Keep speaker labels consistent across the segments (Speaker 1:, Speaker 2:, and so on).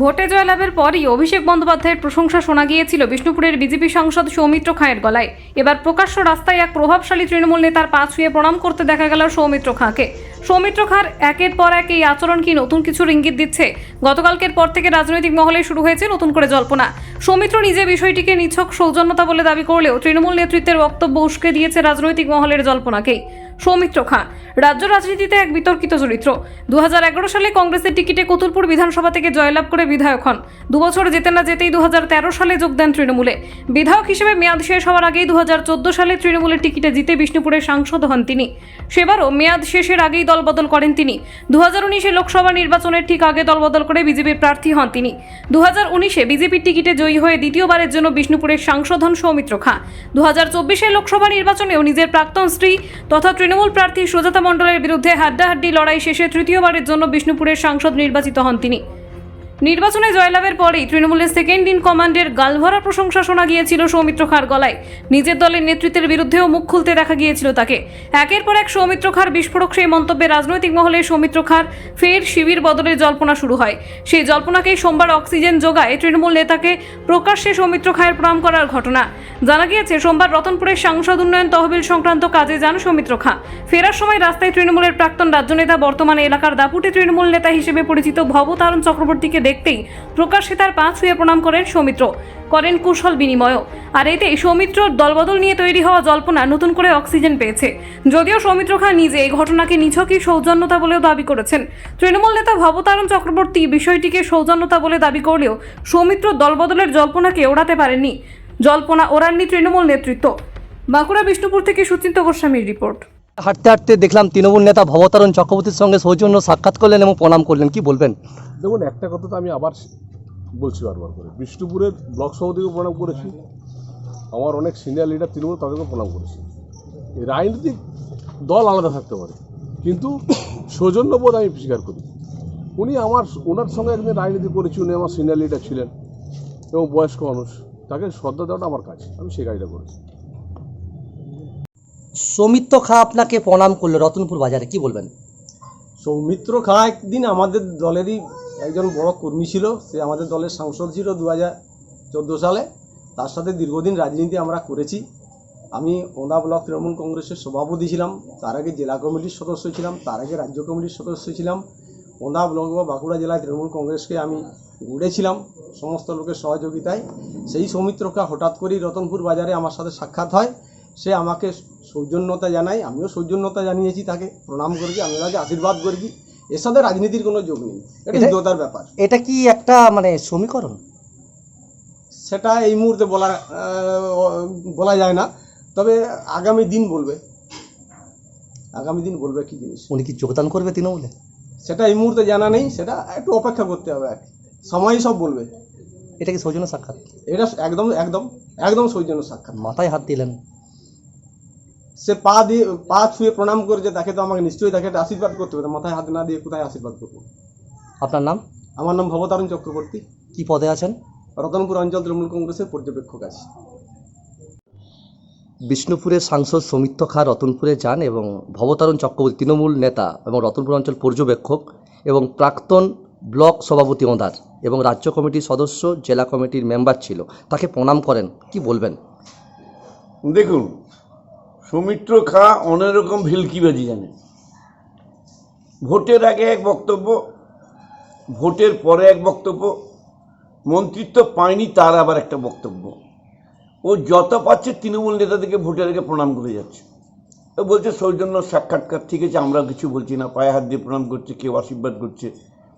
Speaker 1: ভোটে জয়লাভের পরই অভিষেক বন্দ্যোপাধ্যায়ের প্রশংসা শোনা গিয়েছিল বিষ্ণুপুরের বিজেপি সাংসদ সৌমিত্র খাঁয়ের গলায়। এবার প্রকাশ্য রাস্তায় এক প্রভাবশালী তৃণমূল নেতার পা ছুঁয়ে প্রণাম করতে দেখা গেল সৌমিত্র খাঁকে। সৌমিত্র খাঁর একের পর এক এই আচরণ কি নতুন কিছুর ইঙ্গিত দিচ্ছে? গতকালকের পর থেকে রাজনৈতিক মহলে শুরু হয়েছে নতুন করে জল্পনা। সৌমিত্র নিজে বিষয়টিকে নিছক সৌজন্যতা বলে দাবি করলেও তৃণমূল নেতৃত্বের বক্তব্য উস্কে দিয়েছে রাজনৈতিক মহলের জল্পনাকেই। সৌমিত্র খাঁ রাজ্য রাজনীতিতে এক বিতর্কিত চরিত্র। দু হাজার এগারো সালে কংগ্রেসের টিকিটে কতুলপুর বিধানসভা থেকে জয়লাভ করে বিধায়ক হন। দুবছর যেতে না যেতেই দুহাজার তেরো সালে যোগ দেন তৃণমূলে। বিধায়ক হিসেবে মেয়াদ শেষ হওয়ার আগেই দুহাজার চোদ্দ সালে তৃণমূলের টিকিটে জিতে বিষ্ণুপুরের সাংসদ হন তিনি। সেবারও মেয়াদ শেষের আগেই দলবদল করেন তিনি। দু হাজার উনিশে লোকসভা নির্বাচনের ঠিক আগে দলবদল করে বিজেপির প্রার্থী হন তিনি। দু হাজার উনিশে বিজেপির টিকিটে জয়ী হয়ে দ্বিতীয়বারের জন্য বিষ্ণুপুরের সাংসদ হন সৌমিত্র খাঁ দু হাজার চব্বিশে লোকসভা নির্বাচনেও নিজের প্রাক্তন স্ত্রী তথা তৃণমূল প্রার্থী সুজাতা মণ্ডলের বিরুদ্ধে হাড্ডাহাড্ডি লড়াই শেষে তৃতীয়বারের জন্য বিষ্ণুপুরের সাংসদ নির্বাচিত হন তিনি। নির্বাচনে জয়লাভের পরেই তৃণমূলের সেকেন্ড ইন কমান্ডের গালভরা প্রশংসা শোনা গিয়েছিল সৌমিত্র খাঁর গলায়। নিজের দলের নেতৃত্বের বিরুদ্ধেও মুখ খুলতে দেখা গিয়েছিল তাকে। একের পর এক সৌমিত্র খাঁর বিস্ফোরক সেই মন্তব্যে রাজনৈতিক মহলে সৌমিত্র খাঁর ফের শিবির বদলের জল্পনা শুরু হয়। সেই জল্পনাকেই সোমবার অক্সিজেন যোগায় তৃণমূল নেতাকে প্রকাশ্যে সৌমিত্র খাঁয়ের প্রণাম করার ঘটনা। জানা গিয়েছে, সোমবার রতনপুরের সাংসদ উন্নয়ন তহবিল সংক্রান্ত কাজে যান সৌমিত্র খাঁ। ফেরার সময় রাস্তায় তৃণমূলের প্রাক্তন রাজ্য নেতা বর্তমানে এলাকার দাপুটে তৃণমূল নেতা হিসেবে পরিচিত ভবতারণ চক্রবর্তীকে দেখতেই প্রকাশ্যে তার পা ছুঁয়ে প্রণাম করেন সৌমিত্র। করেন কুশল বিনিময়ও। আর এতে সৌমিত্রর দলবদল নিয়ে তৈরি হওয়া জল্পনা নতুন করে অক্সিজেন পেয়েছে। যদিও সৌমিত্র খাঁ নিজে এই ঘটনাকে নিছকই সৌজন্যতা বলেও দাবি করেছেন। তৃণমূল নেতা ভবতারণ চক্রবর্তী বিষয়টিকে সৌজন্যতা বলে দাবি করলেও সৌমিত্র দলবদলের জল্পনাকে ওড়াতে পারেননি। জল্পনা ওড়াননি তৃণমূল নেতৃত্ব। বাঁকুড়া, বিষ্ণুপুর থেকে সুচিন্ত গোস্বামীর রিপোর্ট।
Speaker 2: হাঁটতে হাঁটতে দেখলাম তৃণমূল নেতা ভবতারণ চক্রবর্তীর সঙ্গে সৌজন্য সাক্ষাৎ করলেন এবং প্রণাম করলেন। কি বলবেন?
Speaker 3: দেখুন, একটা কথা তো আমি আবার বলছি বারবার করে। বিষ্ণুপুরের ব্লক সভাপতিকে প্রণাম করেছি। আমার অনেক সিনিয়র লিডার তৃণমূল তাদেরকে প্রণাম করেছি। রাজনৈতিক দল আলাদা থাকতে পারে। কিন্তু সৌজন্যবোধ আমি স্বীকার করি। উনি আমার, ওনার সঙ্গে একদিন রাজনীতি করেছি, উনি আমার সিনিয়র লিডার ছিলেন এবং বয়স্ক মানুষ। তাকে শ্রদ্ধা দেওয়াটা আমার কাজ। আমি সেই কাজটা করেছি।
Speaker 2: সৌমিত্র খা আপনাকে প্রণাম করল রতনপুর বাজারে, কি বলবেন?
Speaker 4: সৌমিত্র খা একদিন আমাদের দলেরই একজন বড় কর্মী ছিল, সে আমাদের দলের সাংসদ ছিল দু হাজার চোদ্দ সালে। তার সাথে দীর্ঘদিন রাজনীতি আমরা করেছি। আমি ওনা ব্লক তৃণমূল কংগ্রেসের সভাপতি ছিলাম, তার আগে জেলা কমিটির সদস্য ছিলাম, তার আগে রাজ্য কমিটির সদস্য ছিলাম। ওনা ব্লক বা বাঁকুড়া জেলায় তৃণমূল কংগ্রেসকে আমি গড়েছিলাম সমস্ত লোকের সহযোগিতায়। সেই সৌমিত্রকা হঠাৎ করেই রতনপুর বাজারে আমার সাথে সাক্ষাৎ হয়। সে আমাকে সৌজন্যতা জানায় আমিও সৌজন্যতা জানিয়েছি তাকে প্রণাম করেছি আমি তাকে আশীর্বাদ করেছি। এর সাথে রাজনীতির কোনো যোগ নেই এটা হৃদয়তার ব্যাপার।
Speaker 2: এটা কি একটা মানে সমীকরণ?
Speaker 4: সেটা এই মুহূর্তে বলা বলা যায় না তবে আগামী দিন বলবে। আগামী দিন বলবে কি জিনিস?
Speaker 2: উনি কি যোগদান করবে তৃণমূলে?
Speaker 4: সেটা এই মুহূর্তে জানা নেই সেটা একটু অপেক্ষা করতে হবে আর কি। সময়ই সব বলবে।
Speaker 2: এটা কি সৌজন্য সাক্ষাৎ?
Speaker 4: এটা একদম একদম একদম সৌজন্য সাক্ষাৎ।
Speaker 2: মাথায় হাত দিলেন।
Speaker 4: সে পা দিয়ে পা ছুঁয়ে প্রণাম করেছে তাকে তো আমাকে নিশ্চয়ই তাকে একটা আশীর্বাদ করতে হবে মাথায় হাত না দিয়ে কোথায় আশীর্বাদ করব?
Speaker 2: আপনার নাম?
Speaker 4: আমার নাম ভবতারণ চক্রবর্তী।
Speaker 2: কি পদে আছেন?
Speaker 4: রতনপুর অঞ্চল তৃণমূল কংগ্রেসের পর্যবেক্ষক আছি।
Speaker 2: বিষ্ণুপুরের সাংসদ সৌমিত্র খা রতনপুরে যান এবং ভবতারণ চক্রবর্তী তৃণমূল নেতা এবং রতনপুর অঞ্চল পর্যবেক্ষক এবং প্রাক্তন ব্লক সভাপতি ওঁদার এবং রাজ্য কমিটির সদস্য জেলা কমিটির মেম্বার ছিল। তাকে প্রণাম করেন। কি বলবেন?
Speaker 5: দেখুন সৌমিত্র খা অনেক রকম ভেলকিবাজি জানে। ভোটের আগে এক বক্তব্য, ভোটের পরে এক বক্তব্য, মন্ত্রিত্ব পায়নি তার আবার একটা বক্তব্য। ও যত পাচ্ছে তৃণমূল নেতাদেরকে ভোটের আগে প্রণাম করে যাচ্ছে। ও বলছে, সৌজন্য সাক্ষাৎকার, ঠিক আছে আমরা কিছু বলছি না, পায়ে হাত দিয়ে প্রণাম করছে, কেউ আশীর্বাদ করছে,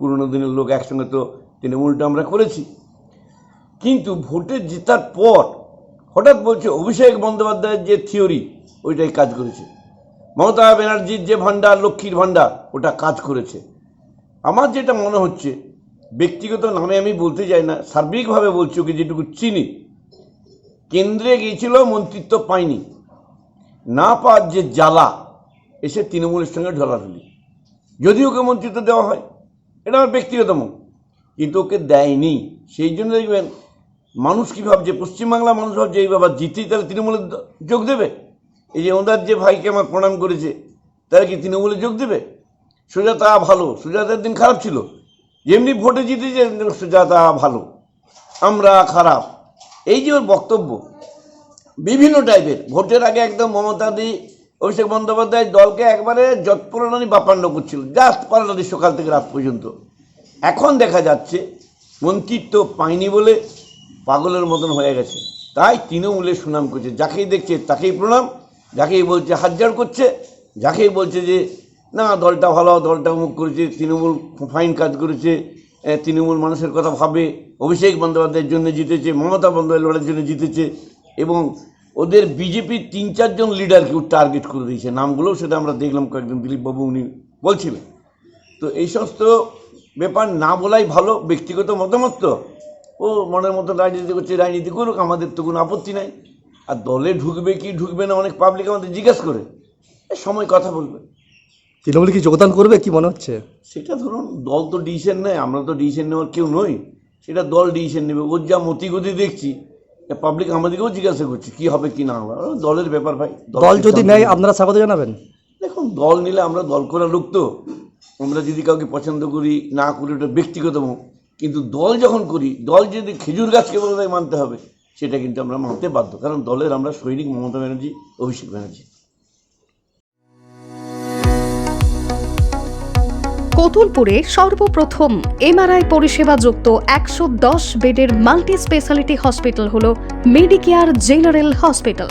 Speaker 5: পুরনো দিনের লোক একসঙ্গে তো তৃণমূলটা আমরা করেছি। কিন্তু ভোটে জেতার পর হঠাৎ বলছে অভিষেক বন্দ্যোপাধ্যায়ের যে থিওরি, ওইটাই কাজ করেছে। মমতা ব্যানার্জির যে ভাণ্ডার, লক্ষ্মীর ভাণ্ডার, ওটা কাজ করেছে। আমার যেটা মনে হচ্ছে, ব্যক্তিগত নামে আমি বলতে চাই না, সার্বিকভাবে বলছি ওকে যেটুকু চিনি, কেন্দ্রে গিয়েছিল, মন্ত্রিত্ব পায়নি। না পাওয়ার যে জ্বালা, এসে তৃণমূলের সঙ্গে ঢলাঢলি। যদি ওকে মন্ত্রিত্ব দেওয়া হয়, এটা আমার ব্যক্তিগত মত, কিন্তু ওকে দেয়নি। সেই জন্য দেখবেন মানুষ কী ভাবছে? পশ্চিমবাংলা মানুষ ভাবছে, এই বাবা জিতেই তাহলে তৃণমূলে যোগ দেবে? এই যে ওনার যে ভাইকে আমার প্রণাম করেছে তারা কি তৃণমূলে যোগ দেবে? সুজাতা ভালো, সুজাতার দিন খারাপ ছিল। যেমনি ভোটে জিতেছে যা তা ভালো। আমরা খারাপ। এই যে ওর বক্তব্য, বিভিন্ন টাইপের। ভোটের আগে একদম মমতা দি, অভিষেক বন্দ্যোপাধ্যায় দলকে একবারে যৎপরণানি বাপান্ন করছিল, জাস্ট পারানি সকাল থেকে রাত পর্যন্ত। এখন দেখা যাচ্ছে, মন্ত্রিত্ব পায়নি বলে পাগলের মতন হয়ে গেছে। তাই তৃণমূলের সুনাম করছে। যাকেই দেখছে তাকেই প্রণাম, যাকেই বলছে হাজার করছে, যাকেই বলছে যে, না, দলটা ভালো, দলটা মুখ করেছে, তৃণমূল ফাইন কাজ করেছে তৃণমূল মানুষের কথা ভাবে, অভিষেক বন্দ্যোপাধ্যায়ের জন্য জিতেছে, মমতা বন্দ্যোপাধ্যায় লড়াইয়ের জন্য জিতেছে, এবং ওদের বিজেপির তিন চারজন লিডারকেও টার্গেট করে দিয়েছে। নামগুলোও সেটা আমরা দেখলাম কয়েকদিন দিলীপবাবু উনি বলছিলেন। তো এই সমস্ত ব্যাপার না বলাই ভালো, ব্যক্তিগত মতামত তো। ও মনের মতো রাজনীতি করছে রাজনীতি করুক আমাদের তো কোনো আপত্তি নাই। আর দলে ঢুকবে কি ঢুকবে না অনেক পাবলিক আমাদের জিজ্ঞেস করে। এ সময় কথা বলবে।
Speaker 2: তৃণমূল কি যোগদান করবে কি মনে হচ্ছে?
Speaker 5: সেটা ধরুন দল তো ডিসিশন নেয় আমরা তো ডিসিশন নেওয়ার কেউ নই। সেটা দল ডিসিশন নেবে। ওর যা মতিগতি দেখছি পাবলিক আমাদেরকেও জিজ্ঞাসা করছে কি হবে কি না হবে। দলের ব্যাপার ভাই।
Speaker 2: দল যদি নেয় আপনারা স্বাগত জানাবেন?
Speaker 5: দেখুন দল নিলে আমরা দল করা লোক তো। আমরা যদি কাউকে পছন্দ করি না করি ওটা ব্যক্তিগত মুখ কিন্তু দল যখন করি, দল যদি খেজুর গাছকে বলে দেয় মানতে হবে, সেটা কিন্তু আমরা মানতে বাধ্য। কারণ দলের আমরা সৈনিক মমতা ব্যানার্জি, অভিষেক ব্যানার্জি।
Speaker 6: কতুলপুরে সর্বপ্রথম এমআরআই পরিষেবা যুক্ত একশো দশ বেডের মাল্টি স্পেশালিটি হসপিটাল হল মেডিকেয়ার জেনারেল হসপিটাল।